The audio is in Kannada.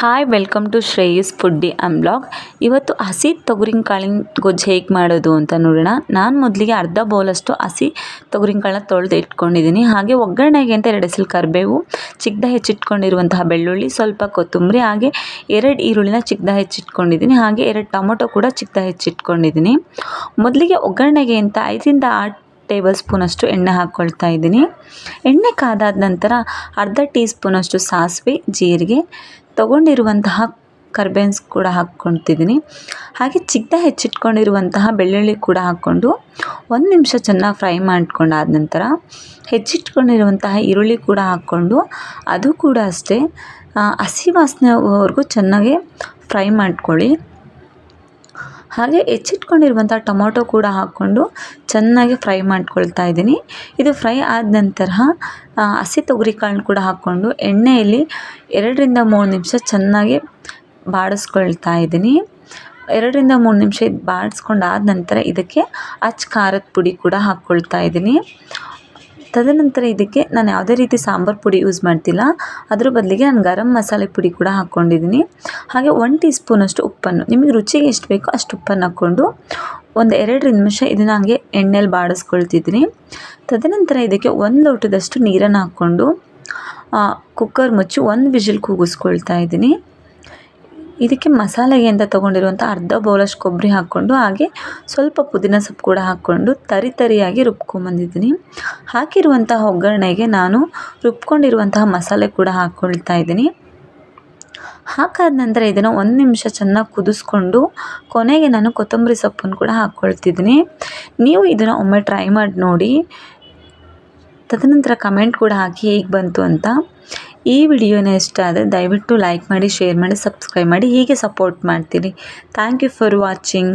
Hi welcome to Shreyas foodie blog ಇವತ್ತು ಹಸಿ ತೊಗರಿನ ಕಾಳಿನ ಗೊಜ್ಜು ಹೇಗೆ ಮಾಡೋದು ಅಂತ ನೋಡೋಣ. ನಾನು ಮೊದಲಿಗೆ ಅರ್ಧ ಬೌಲಷ್ಟು ಹಸಿ ತೊಗರಿನ ಕಾಳನ್ನ ತೊಳೆದು ಇಟ್ಕೊಂಡಿದ್ದೀನಿ ಹಾಗೆ ಒಗ್ಗರಣೆಗೆ ಅಂತ ಎರಡು ಹೆಸರು ಕರಿಬೇವು ಚಿಕ್ಕದ ಹೆಚ್ಚಿಟ್ಕೊಂಡಿರುವಂತಹ ಬೆಳ್ಳುಳ್ಳಿ, ಸ್ವಲ್ಪ ಕೊತ್ತಂಬರಿ, ಹಾಗೆ ಎರಡು ಈರುಳ್ಳಿನ ಚಿಕ್ಕದ ಹೆಚ್ಚಿಟ್ಕೊಂಡಿದ್ದೀನಿ ಹಾಗೆ ಎರಡು ಟೊಮೊಟೊ ಕೂಡ ಚಿಕ್ಕದ ಹೆಚ್ಚಿಟ್ಕೊಂಡಿದ್ದೀನಿ ಮೊದಲಿಗೆ ಒಗ್ಗರಣೆಗೆ ಅಂತ ಐದರಿಂದ ಆರು ಟೇಬಲ್ ಸ್ಪೂನಷ್ಟು ಎಣ್ಣೆ ಹಾಕ್ಕೊಳ್ತಾ ಇದ್ದೀನಿ. ಎಣ್ಣೆ ಕಾದಾದ ನಂತರ ಅರ್ಧ ಟೀ ಸ್ಪೂನಷ್ಟು ಸಾಸಿವೆ, ಜೀರಿಗೆ ತೊಗೊಂಡಿರುವಂತಹ ಕರ್ಬೇನ್ಸ್ ಕೂಡ ಹಾಕ್ಕೊಳ್ತಿದ್ದೀನಿ. ಹಾಗೆ ಚಿಕ್ಕದ ಹೆಚ್ಚಿಟ್ಕೊಂಡಿರುವಂತಹ ಬೆಳ್ಳುಳ್ಳಿ ಕೂಡ ಹಾಕ್ಕೊಂಡು ಒಂದು ನಿಮಿಷ ಚೆನ್ನಾಗಿ ಫ್ರೈ ಮಾಡ್ಕೊಂಡಾದ ನಂತರ ಹೆಚ್ಚಿಟ್ಕೊಂಡಿರುವಂತಹ ಈರುಳ್ಳಿ ಕೂಡ ಹಾಕ್ಕೊಂಡು ಅದು ಕೂಡ ಅಷ್ಟೇ ಹಸಿ ವಾಸನೆವರೆಗೂ ಚೆನ್ನಾಗಿ ಫ್ರೈ ಮಾಡ್ಕೊಳ್ಳಿ. ಹಾಗೆ ಹೆಚ್ಚಿಟ್ಕೊಂಡಿರುವಂಥ ಟೊಮೊಟೊ ಕೂಡ ಹಾಕ್ಕೊಂಡು ಚೆನ್ನಾಗಿ ಫ್ರೈ ಮಾಡ್ಕೊಳ್ತಾ ಇದ್ದೀನಿ. ಇದು ಫ್ರೈ ಆದ ನಂತರ ಹಸಿ ತೊಗರಿ ಕಾಳನ್ನ ಕೂಡ ಹಾಕ್ಕೊಂಡು ಎಣ್ಣೆಯಲ್ಲಿ ಎರಡರಿಂದ ಮೂರು ನಿಮಿಷ ಚೆನ್ನಾಗಿ ಬಾಡಿಸ್ಕೊಳ್ತಾ ಇದ್ದೀನಿ. ಎರಡರಿಂದ ಮೂರು ನಿಮಿಷ ಇದು ಬಾಡಿಸ್ಕೊಂಡು ಆದ ನಂತರ ಇದಕ್ಕೆ ಅಚ್ಚ ಖಾರದ ಪುಡಿ ಕೂಡ ಹಾಕ್ಕೊಳ್ತಾ ಇದ್ದೀನಿ. ತದನಂತರ ಇದಕ್ಕೆ ನಾನು ಯಾವುದೇ ರೀತಿ ಸಾಂಬಾರು ಪುಡಿ ಯೂಸ್ ಮಾಡ್ತಿಲ್ಲ. ಅದರ ಬದಲಿಗೆ ನಾನು ಗರಂ ಮಸಾಲೆ ಪುಡಿ ಕೂಡ ಹಾಕ್ಕೊಂಡಿದ್ದೀನಿ. ಹಾಗೆ ಒನ್ ಟೀ ಸ್ಪೂನಷ್ಟು ಉಪ್ಪನ್ನು, ನಿಮಗೆ ರುಚಿಗೆ ಎಷ್ಟು ಬೇಕೋ ಅಷ್ಟು ಉಪ್ಪನ್ನು ಹಾಕ್ಕೊಂಡು ಒಂದು ಎರಡು ನಿಮಿಷ ಇದನ್ನು ಹಾಗೆ ಎಣ್ಣೆಲಿ ಬಾಡಿಸ್ಕೊಳ್ತಿದ್ದೀನಿ. ತದನಂತರ ಇದಕ್ಕೆ ಒಂದು ಲೋಟದಷ್ಟು ನೀರನ್ನು ಹಾಕ್ಕೊಂಡು ಕುಕ್ಕರ್ ಮುಚ್ಚಿ ಒಂದು ವಿಷಿಲ್ ಕೂಗಿಸ್ಕೊಳ್ತಾ ಇದ್ದೀನಿ. ಇದಕ್ಕೆ ಮಸಾಲೆಗೆ ಅಂತ ತೊಗೊಂಡಿರುವಂಥ ಅರ್ಧ ಬೌಲಷ್ಟು ಕೊಬ್ಬರಿ ಹಾಕ್ಕೊಂಡು, ಹಾಗೆ ಸ್ವಲ್ಪ ಪುದೀನ ಸೊಪ್ಪು ಕೂಡ ಹಾಕ್ಕೊಂಡು ತರಿ ತರಿಯಾಗಿ ರುಬ್ಕೊಂಬಂದಿದ್ದೀನಿ ಹಾಕಿರುವಂತಹ ಒಗ್ಗರಣೆಗೆ ನಾನು ರುಬ್ಕೊಂಡಿರುವಂತಹ ಮಸಾಲೆ ಕೂಡ ಹಾಕ್ಕೊಳ್ತಾ ಇದ್ದೀನಿ. ಹಾಕಾದ ನಂತರ ಇದನ್ನು ಒಂದು ನಿಮಿಷ ಚೆನ್ನಾಗಿ ಕುದಿಸ್ಕೊಂಡು ಕೊನೆಗೆ ನಾನು ಕೊತ್ತಂಬರಿ ಸೊಪ್ಪನ್ನು ಕೂಡ ಹಾಕ್ಕೊಳ್ತಿದ್ದೀನಿ ನೀವು ಇದನ್ನು ಒಮ್ಮೆ ಟ್ರೈ ಮಾಡಿ ನೋಡಿ. ತದನಂತರ ಕಮೆಂಟ್ ಕೂಡ ಹಾಕಿ ಹೇಗೆ ಬಂತು ಅಂತ. ಈ ವಿಡಿಯೋನ ಇಷ್ಟ ಆದರೆ ದಯವಿಟ್ಟು ಲೈಕ್ ಮಾಡಿ ಶೇರ್ ಮಾಡಿ ಸಬ್ಸ್ಕ್ರೈಬ್ ಮಾಡಿ, ಹೀಗೆ ಸಪೋರ್ಟ್ ಮಾಡ್ತೀರಿ. Thank you for watching